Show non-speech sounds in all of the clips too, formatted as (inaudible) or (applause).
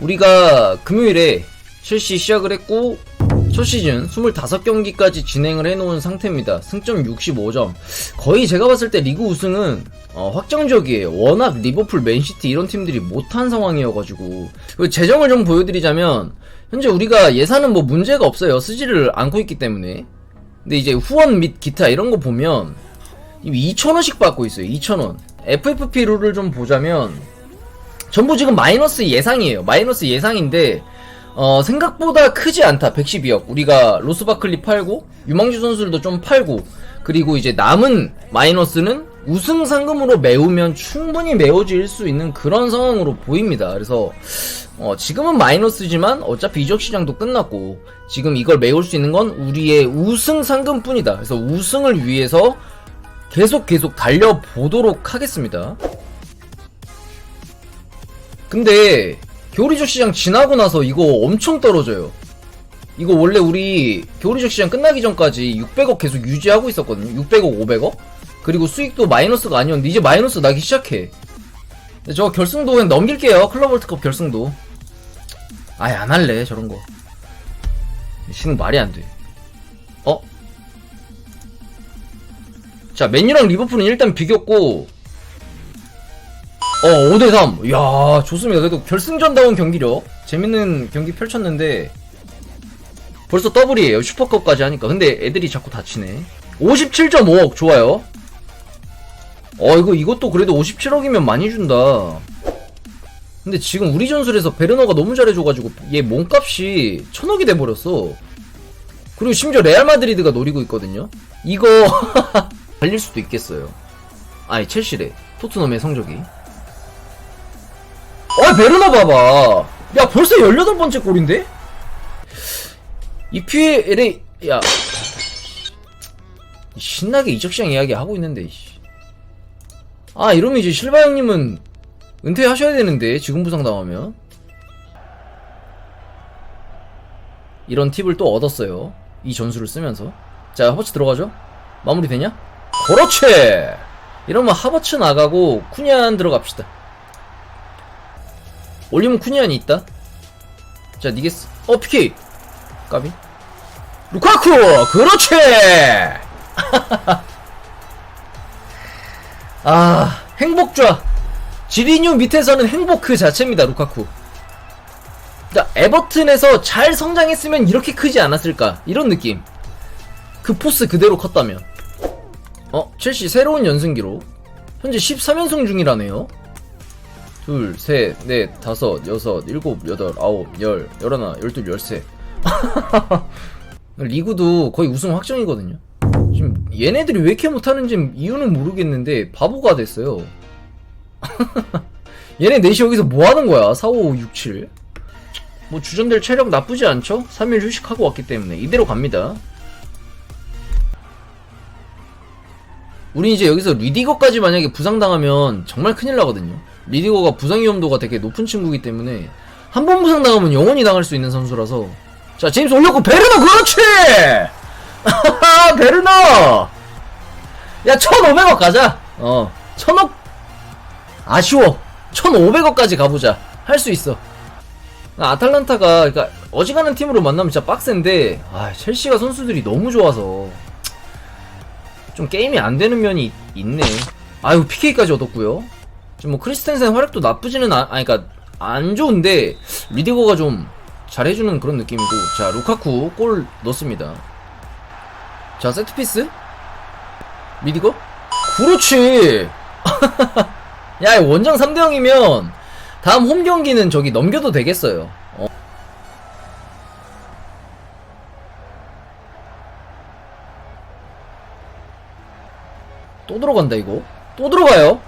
우리가 금요일에 실시 시작을 했고 첫 시즌 25경기까지 진행을 해놓은 상태입니다. 승점 65점. 거의 제가 봤을 때 리그 우승은 어, 확정적이에요. 워낙 리버풀, 맨시티 이런 팀들이 못한 상황이어가지고 재정을 좀 보여드리자면 현재 우리가 예산은 뭐 문제가 없어요. 쓰지를 않고 있기 때문에. 근데 이제 후원 및 기타 이런 거 보면 2,000원씩 받고 있어요. 2,000원. FFP 룰을 좀 보자면 전부 지금 마이너스 예상이에요. 마이너스 예상인데 어, 생각보다 크지 않다. 112억. 우리가 로스바클리 팔고 유망주 선수들도 좀 팔고 그리고 이제 남은 마이너스는 우승 상금으로 메우면 충분히 메워질 수 있는 그런 상황으로 보입니다. 그래서 어, 지금은 마이너스지만 어차피 이적 시장도 끝났고 지금 이걸 메울 수 있는 건 우리의 우승 상금뿐이다. 그래서 우승을 위해서 계속 계속 달려보도록 하겠습니다. 근데 겨울이적 시장 지나고 나서 이거 엄청 떨어져요. 이거 원래 우리 겨울이적 시장 끝나기 전까지 600억 계속 유지하고 있었거든요. 600억, 500억? 그리고 수익도 마이너스가 아니었는데 이제 마이너스 나기 시작해. 저 결승도 그냥 넘길게요. 클럽 월드컵 결승도. 아예 안 할래 저런 거. 신은 말이 안 돼. 어? 자, 맨유랑 리버풀은 일단 비겼고, 어, 5대3. 이야, 좋습니다. 그래도 결승전다운 경기력. 재밌는 경기 펼쳤는데, 벌써 더블이에요. 슈퍼컵까지 하니까. 근데 애들이 자꾸 다치네. 57.5억, 좋아요. 어, 이거, 이것도 그래도 57억이면 많이 준다. 근데 지금 우리 전술에서 베르너가 너무 잘해줘가지고, 얘 몸값이 천억이 돼버렸어. 그리고 심지어 레알 마드리드가 노리고 있거든요. 이거 (laughs) 달릴 수도 있겠어요. 아니 첼시래. 토트넘의 성적이. 어 베르나 봐봐. 야 벌써 18번째 골인데? EPL에 야 신나게 이적시장 이야기 하고 있는데. 아 이러면 이제 실바 형님은 은퇴하셔야 되는데 지금 부상 당하면 이런 팁을 또 얻었어요. 이 전술을 쓰면서. 자, 하버츠 들어가죠? 마무리 되냐? 그렇지! 이러면 하버츠 나가고 쿠니안 들어갑시다. 올리면 쿠니안이 있다. 자, 니게스. 어, PK! 까비. 루카쿠! 그렇지! (laughs) 아, 행복좌. 지리뉴 밑에서는 행복 그 자체입니다, 루카쿠. 그러니까 에버튼에서 잘 성장했으면 이렇게 크지 않았을까 이런 느낌 그 포스 그대로 컸다면 어 첼시 새로운 연승 기록 현재 13연승 중이라네요 둘, 셋, 넷, 다섯, 여섯, 일곱, 여덟, 아홉, 열, 열하나, 열둘, 열세 (laughs) 리그도 거의 우승 확정이거든요 지금 얘네들이 왜 이렇게 못하는지 이유는 모르겠는데 바보가 됐어요 (laughs) 얘네 넷이 여기서 뭐 하는 거야 4, 5, 6, 7 뭐 주전들 체력 나쁘지 않죠? 3일 휴식하고 왔기 때문에 이대로 갑니다. 우리 이제 여기서 리디거까지 만약에 부상당하면 정말 큰일 나거든요. 리디거가 부상 위험도가 되게 높은 친구이기 때문에 한 번 부상 당하면 영원히 당할 수 있는 선수라서 자 제임스 올렸고 베르너 그렇지! (laughs) 베르너! 야 1500억 가자! 어 1000억 아쉬워 1500억까지 가보자 할 수 있어 아탈란타가 그러니까 어지간한 팀으로 만나면 진짜 빡센데 아 첼시가 선수들이 너무 좋아서 좀 게임이 안 되는 면이 있- 있네. 아유 PK까지 얻었고요. 지금 뭐 크리스텐센 활약도 나쁘지는 않, 아니 그러니까 안 좋은데 리디거가 좀 잘해주는 그런 느낌이고 자 루카쿠 골 넣습니다. 자 세트피스 리디거 그렇지. (laughs) 야 원정 3대 0이면 다음 홈 경기는 저기 넘겨도 되겠어요. 어. 또 들어간다 이거. 또 들어가요.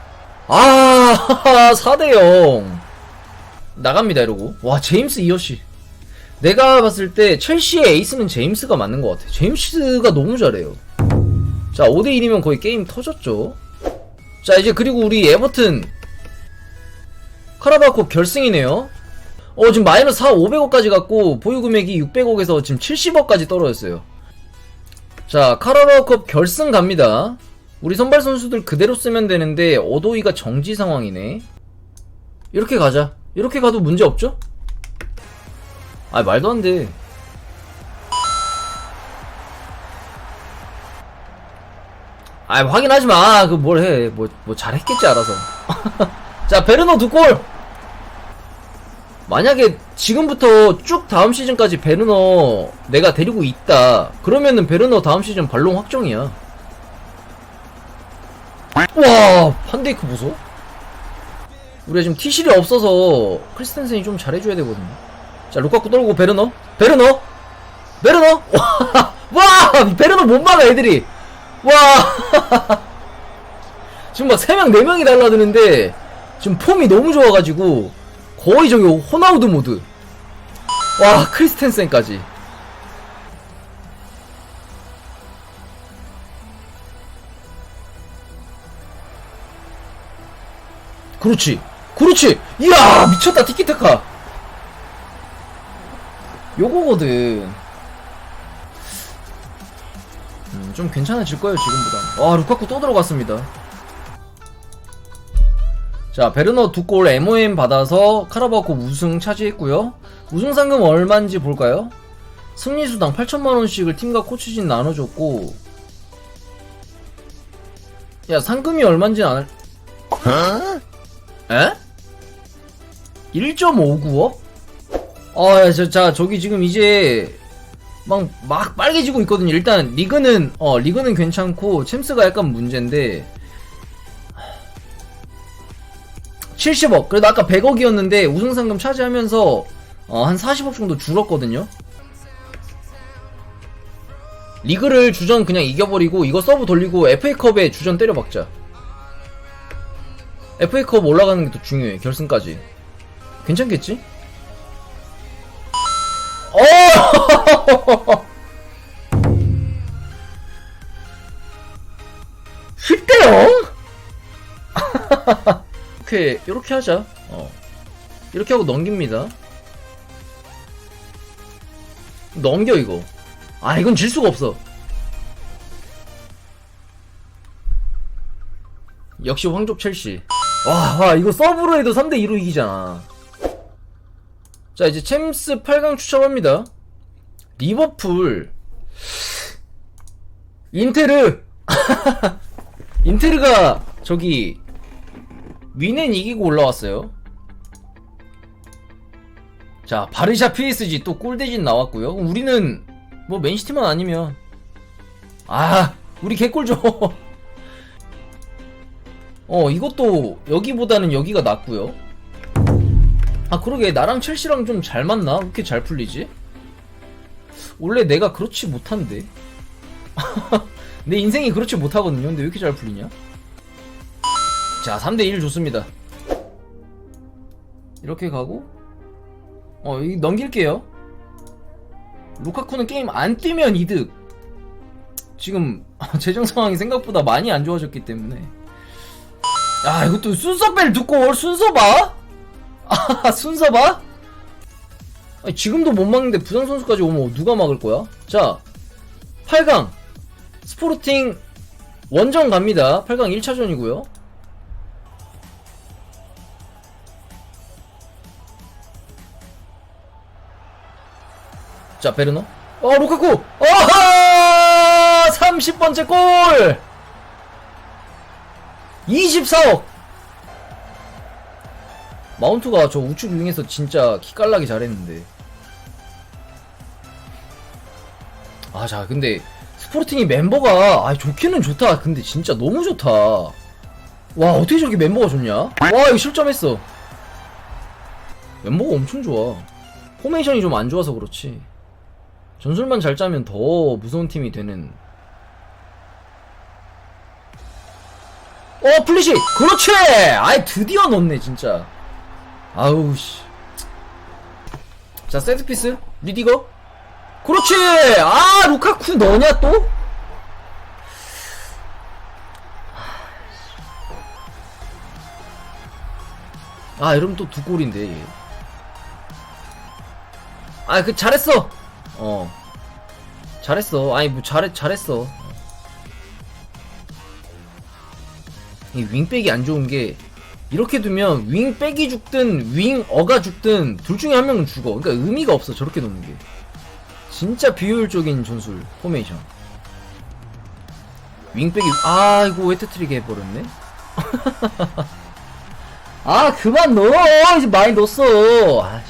아, (laughs) 4대 0. 나갑니다 이러고. 와, 제임스 이어시. 내가 봤을 때 첼시의 에이스는 제임스가 맞는 것 같아. 제임스가 너무 잘해요. 자, 5대 1이면 거의 게임 터졌죠. 자, 이제 그리고 우리 에버튼 카라바코 결승이네요. 어, 지금 마이너스 4, 500억까지 갔고, 보유 금액이 600억에서 지금 70억까지 떨어졌어요. 자, 카라바오컵 결승 갑니다. 우리 선발 선수들 그대로 쓰면 되는데, 어도이가 정지 상황이네. 이렇게 가자. 이렇게 가도 문제 없죠? 아 말도 안 돼. 아 확인하지 마. 그 뭘 해. 뭐, 뭐 잘했겠지 알아서. (laughs) 자 베르너 두 골. 만약에 지금부터 쭉 다음 시즌까지 베르너 내가 데리고 있다. 그러면은 베르너 다음 시즌 발롱 확정이야. 와 판데이크 보소. 우리가 지금 티실이 없어서 크리스텐센이 좀 잘해줘야 되거든요. 자 루카쿠 떨고 베르너, 베르너, 베르너. (laughs) 와, 와 베르너 못 막아 애들이. 와 (laughs) 지금 막 3명 4명이 달라드는데 지금 폼이 너무 좋아가지고 거의 저기 호나우드 모드 와 크리스텐센까지 그렇지. 그렇지. 이야 미쳤다 티키타카. 요거거든. 음, 좀 괜찮아질 거예요 지금보다. 와 루카쿠 또 들어갔습니다. 자 베르너 두 골 MOM 받아서 카라바코 우승 차지했고요. 우승 상금 얼마인지 볼까요? 승리수당 8천만원씩을 팀과 코치진 나눠줬고 야 상금이 얼마인지 안 알... 에? 1.59억? 아, 야, 저, 자, 저기 지금 이제 막, 막 빨개지고 있거든요. 일단 리그는 어 리그는 괜찮고 챔스가 약간 문제인데 70억. 그래도 아까 100억이었는데 우승 상금 차지하면서 어, 한 40억 정도 줄었거든요. 리그를 주전 그냥 이겨버리고 이거 서브 돌리고 FA컵에 주전 때려박자. FA컵 올라가는 게더 중요해. 결승까지. 괜찮겠지? 어! 10대 0? 이렇게, 이렇게 하자. 어. 이렇게 하고 넘깁니다. 넘겨, 이거. 아, 이건 질 수가 없어. 역시 황족 첼시. 와, 와, 이거 서브로 해도 3대2로 이기잖아. 자, 이제 챔스 8강 추첨합니다. 리버풀. 인테르! (laughs) 인테르가 저기 위넨 이기고 올라왔어요. 자, 바르샤 PSG 또 꿀대진 나왔고요. 우리는 뭐 맨시티만 아니면 아, 우리 개꿀 줘. (laughs) 어, 이것도 여기보다는 여기가 낫고요. 아, 그러게 나랑 첼시랑 좀 잘 맞나? 왜 이렇게 잘 풀리지? 원래 내가 그렇지 못한데. (laughs) 내 인생이 그렇지 못하거든요. 근데 왜 이렇게 잘 풀리냐? 자, 3대1 좋습니다. 이렇게 가고, 어, 이 넘길게요. 루카쿠는 게임 안 뛰면 이득. 지금, (laughs) 재정 상황이 생각보다 많이 안 좋아졌기 때문에. 야, 이것도 순서 뺄 듣고 올 순서 봐? (laughs) 아, 순서 봐? 아니, 지금도 못 막는데 부상 선수까지 오면 누가 막을 거야? 자, 8강. 스포르팅 원정 갑니다. 8강 1차전이고요. 자, 베르너. 어, 루카쿠! 어하! 30번째 골! 24억! 마운트가 저 우측 윙에서 진짜 키깔나게 잘했는데. 아, 자, 근데 스포르팅이 멤버가 아 좋기는 좋다. 근데 진짜 너무 좋다. 와, 어떻게 저렇게 멤버가 좋냐? 와, 이거 실점했어. 멤버가 엄청 좋아. 포메이션이 좀 안 좋아서 그렇지. 전술만 잘 짜면 더 무서운 팀이 되는. 어, 플리시! 그렇지! 아이, 드디어 넣네, 진짜. 아우, 씨. 자, 세트피스. 리디거. 그렇지! 아, 루카쿠 너냐, 또? 아, 이러면 또 두 골인데, 얘. 아, 그, 잘했어! 어. 잘했어. 아니, 뭐, 잘했, 잘했어. 이 윙백이 안 좋은 게, 이렇게 두면 윙백이 죽든 윙어가 죽든 둘 중에 한 명은 죽어. 그러니까 의미가 없어 저렇게 놓는 게. 진짜 비효율적인 전술 포메이션. 윙백이 아 이거 헤트트릭 해버렸네. (laughs) 아 그만 넣어 이제 많이 넣었어. 아,